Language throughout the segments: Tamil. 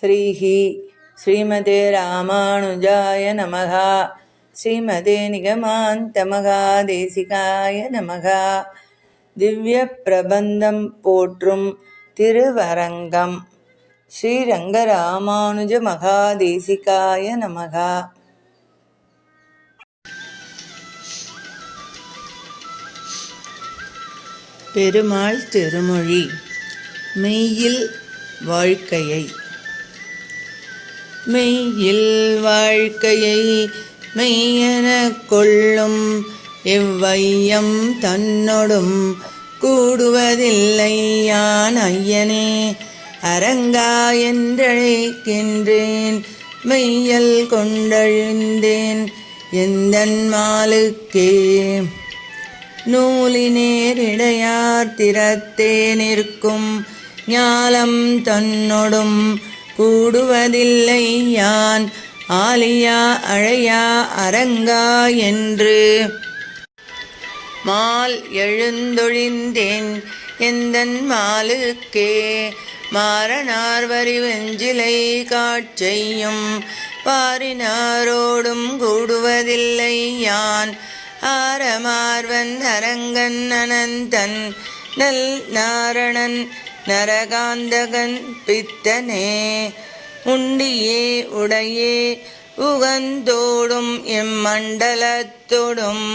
ஸ்ரீஹி ஸ்ரீமதே ராமானுஜாய நமகா ஸ்ரீமதே நிகமாந்தமகாதேசிகாய நமகா திவ்ய பிரபந்தம் போற்றும் திருவரங்கம். ஸ்ரீரங்கராமானுஜ மகாதேசிகாய நமः பெருமாள் திருமொழி மெய்யில் வாழ்க்கையை. மெய்யில் வாழ்க்கையை மெய்யென கொள்ளும் எவ்வையம் தன்னொடும் கூடுவதில்லை யான் ஐயனே அரங்கா என்றழைக்கின்றேன் மெய்யல் கொண்டழிந்தேன் எந்தன் மாலுக்கே. நூலினேரிடையார் திறத்தே நிற்கும் ஞாலம் தன்னொடும் கூடுவதில்லை யான் ஆலியா அழையா அரங்கா என்று. மால் எழுந்தொழிந்தேன் எந்தன் மாலுக்கே. மாறனார் வரி வெஞ்சிலை பாரினாரோடும் கூடுவதில்லை யான் ஆரமார்வன் அரங்கன் அனந்தன் நல் நாரணன் நரகாந்தகன் பித்தனே உண்டியே உடையே உகந்தோடும் எம்மண்டலத்தோடும்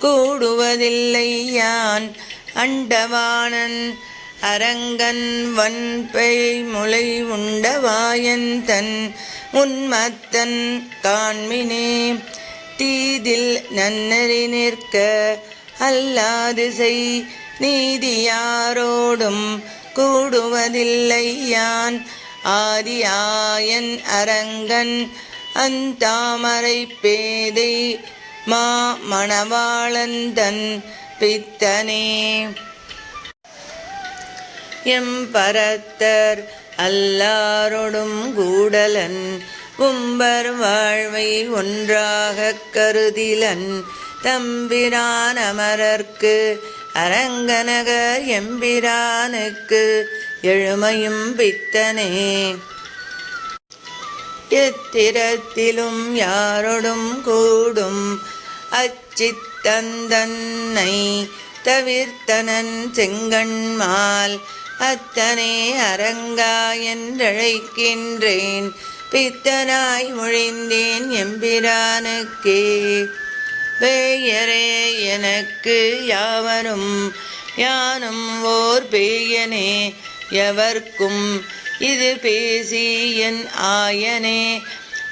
கூடுவதில்லை யான் அண்டவானன் அரங்கன் வன்பெய் முளை உண்டவாயன் தன் உன்மத்தன் காண்மினே. தீதில் நன்னறி நிற்க அல்லாதிசை நீதியாரோடும் கூடுவதில்லை யான் ஆதியாயன் அரங்கன் அந்தாமரை பேதை மா மணவாளந்தன் பித்தனே. எம் பரத்தர் அல்லாரொடும் கூடலன் உம்பர் வாழ்வை ஒன்றாகக் கருதிலன் தம்பிரான் அமரர்க்கு அரங்கநகர் எம்பிரானுக்கு எழுமையும் பித்தனே எத்திரத்திலும் யாரோடும் கூடும் அச்சித்தந்தன்னை தவிர்த்தனன் செங்கண்மால் அத்தனே அரங்கா என்றழைக்கின்றேன். பித்தனாய் மொழிந்தேன் எம்பிரானுக்கே. பேயரே எனக்கு யாவரும் யானும் ஓர் பேயனே எவர்க்கும் இது பேசி என் ஆயனே.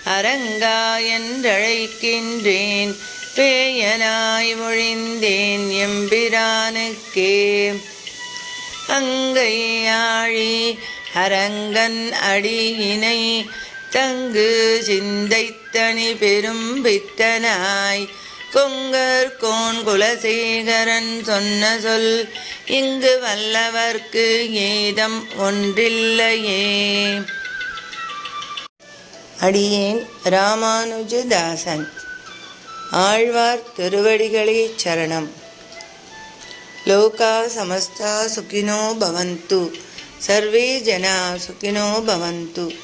அரங்கா என்றழைக்கின்றேன் பேயனாய் மொழிந்தேன் எம்பிரானுக்கே. அங்கையாழி அரங்கன் அடியினை தங்கு சிந்தைத்தனி பெரும் பித்தனாய் கொங்கர் கோன் குலசேகரன் சொன்ன சொல் இங்கு வல்லவர்க்கு ஏதம் ஒன்றில்லையே. அடியேன் ராமானுஜதாசன். ஆழ்வார் திருவடிகளே சரணம். லோகா சமஸ்தா சுகினோ பவந்து. சர்வே ஜனா சுகினோ பவந்து.